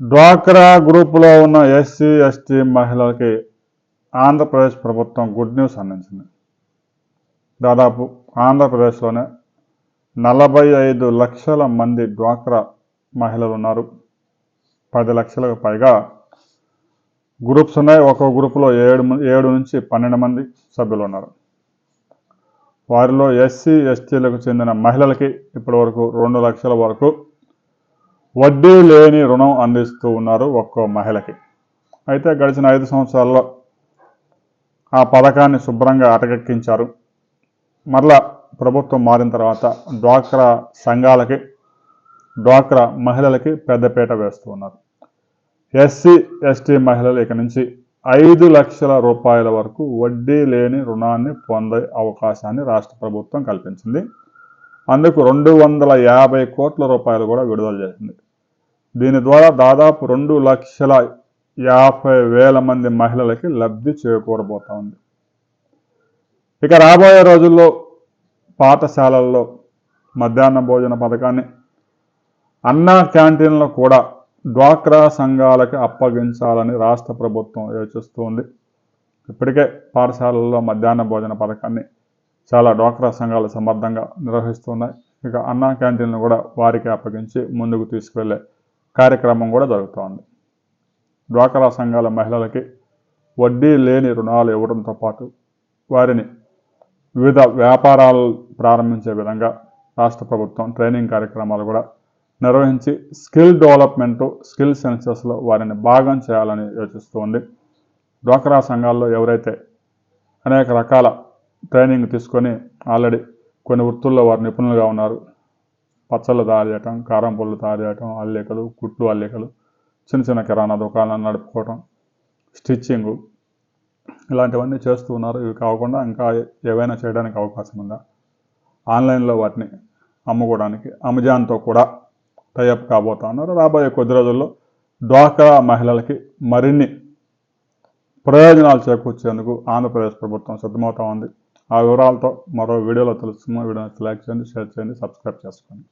డ్వాక్రా గ్రూపులో ఉన్న ఎస్సీ ఎస్టీ మహిళలకి ఆంధ్రప్రదేశ్ ప్రభుత్వం గుడ్ న్యూస్ అందించింది. దాదాపు ఆంధ్రప్రదేశ్లోనే నలభై ఐదు లక్షల మంది డ్వాక్రా మహిళలు ఉన్నారు. పది లక్షలకు పైగా గ్రూప్స్ ఉన్నాయి. ఒక్కో గ్రూపులో ఏడు ఏడు నుంచి పన్నెండు మంది సభ్యులు ఉన్నారు. వారిలో ఎస్సీ ఎస్టీలకు చెందిన మహిళలకి ఇప్పటివరకు రెండు లక్షల వరకు వడ్డీ లేని రుణం అందిస్తూ ఉన్నారు ఒక్కో మహిళకి. అయితే గడిచిన ఐదు సంవత్సరాల్లో ఆ పథకాన్ని శుభ్రంగా అటకెక్కించారు. మరలా ప్రభుత్వం మారిన తర్వాత డ్వాక్రా సంఘాలకి డ్వాక్రా మహిళలకి పెద్దపీట వేస్తూ ఉన్నారు. ఎస్సీ ఎస్టీ మహిళలు ఇక నుంచి ఐదు లక్షల రూపాయల వరకు వడ్డీ లేని రుణాన్ని పొందే అవకాశాన్ని రాష్ట్ర ప్రభుత్వం కల్పించింది. అందుకు రెండు వందల యాభై కోట్ల రూపాయలు కూడా విడుదల చేసింది. దీని ద్వారా దాదాపు రెండు లక్షల యాభై వేల మంది మహిళలకి లబ్ధి చేకూరబోతా ఉంది. ఇక రాబోయే రోజుల్లో పాఠశాలల్లో మధ్యాహ్న భోజన పథకాన్ని అన్నా క్యాంటీన్లో కూడా డ్వాక్రా సంఘాలకి అప్పగించాలని రాష్ట్ర ప్రభుత్వం యోచిస్తుంది. ఇప్పటికే పాఠశాలల్లో మధ్యాహ్న భోజన పథకాన్ని చాలా డ్వాక్రా సంఘాలు సమర్థంగా నిర్వహిస్తున్నాయి. ఇక అన్నా క్యాంటీన్లు కూడా వారికి అప్పగించి ముందుకు తీసుకువెళ్ళే కార్యక్రమం కూడా జరుగుతోంది. డ్వాక్రా సంఘాల మహిళలకి వడ్డీ లేని రుణాలు ఇవ్వడంతో పాటు వారిని వివిధ వ్యాపారాలు ప్రారంభించే విధంగా రాష్ట్ర ప్రభుత్వం ట్రైనింగ్ కార్యక్రమాలు కూడా నిర్వహించి స్కిల్ డెవలప్మెంట్ స్కిల్ సెన్సెస్లో వారిని భాగం చేయాలని యోచిస్తోంది. డ్వాక్రా సంఘాల్లో ఎవరైతే అనేక రకాల ట్రైనింగ్ తీసుకొని ఆల్రెడీ కొన్ని వృత్తుల్లో వారు నిపుణులుగా ఉన్నారు. పచ్చళ్ళు తయారు చేయటం కారం పళ్ళు తయారు చేయటం అల్లికలు కుట్లు అల్లికలు చిన్న చిన్న కిరాణా దుకాణాలు నడుపుకోవటం స్టిచ్చింగు ఇలాంటివన్నీ చేస్తూ ఉన్నారు. ఇవి కాకుండా ఇంకా ఏవైనా చేయడానికి అవకాశం ఉందా? ఆన్లైన్లో వాటిని అమ్ముకోవడానికి అమెజాన్తో కూడా టైఅప్ కాబోతా ఉన్నారు. రాబోయే కొద్ది రోజుల్లో డ్వాక్రా మహిళలకి మరిన్ని ప్రయోజనాలు చేకూర్చేందుకు ఆంధ్రప్రదేశ్ ప్రభుత్వం సిద్ధమవుతా ఉంది. ఆ వివరాలతో మరో వీడియోలో తెలుసుకున్న వీడియోని లైక్ చేయండి షేర్ చేయండి సబ్స్క్రైబ్ చేసుకోండి.